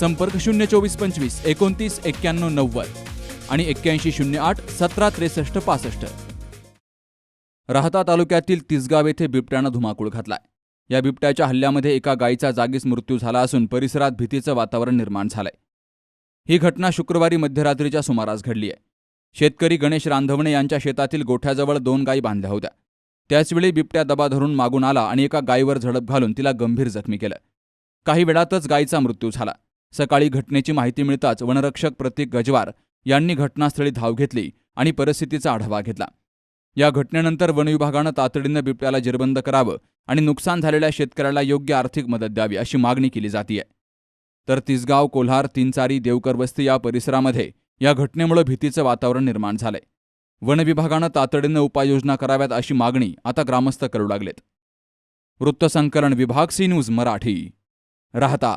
संपर्क शून्य चोवीस पंचवीस एकोणतीस एक्क्याण्णव नव्वद आणि एक्क्याऐंशी शून्य आठ सतरा त्रेसष्ट पासष्ट. राहता तालुक्यातील तिसगाव येथे बिबट्यानं धुमाकूळ घातलाय. या बिबट्याच्या हल्ल्यामध्ये एका गायीचा जागीच मृत्यू झाला असून परिसरात भीतीचं वातावरण निर्माण झालंय. ही घटना शुक्रवारी मध्यरात्रीच्या सुमारास घडली आहे शेतकरी गणेश रांधवणे यांच्या शेतातील गोठ्याजवळ दोन गायी बांधल्या होत्या. त्याचवेळी बिबट्या दबा धरून मागून आला आणि एका गायीवर झडप घालून तिला गंभीर जखमी केलं. काही वेळातच गायीचा मृत्यू झाला. सकाळी घटनेची माहिती मिळताच वनरक्षक प्रतीक गजवार यांनी घटनास्थळी धाव घेतली आणि परिस्थितीचा आढावा घेतला. या घटनेनंतर वनविभागानं तातडीनं बिबट्याला जेरबंद करावं आणि नुकसान झालेल्या शेतकऱ्याला योग्य आर्थिक मदत द्यावी अशी मागणी केली जातीये. तर तिसगाव कोल्हार तिनचारी देवकर वस्ती या परिसरामध्ये या घटनेमुळे भीतीचं वातावरण निर्माण झालंय. वनविभागानं तातडीनं उपाययोजना कराव्यात अशी मागणी आता ग्रामस्थ करू लागलेत. वृत्तसंकलन विभाग सी न्यूज मराठी. राहता.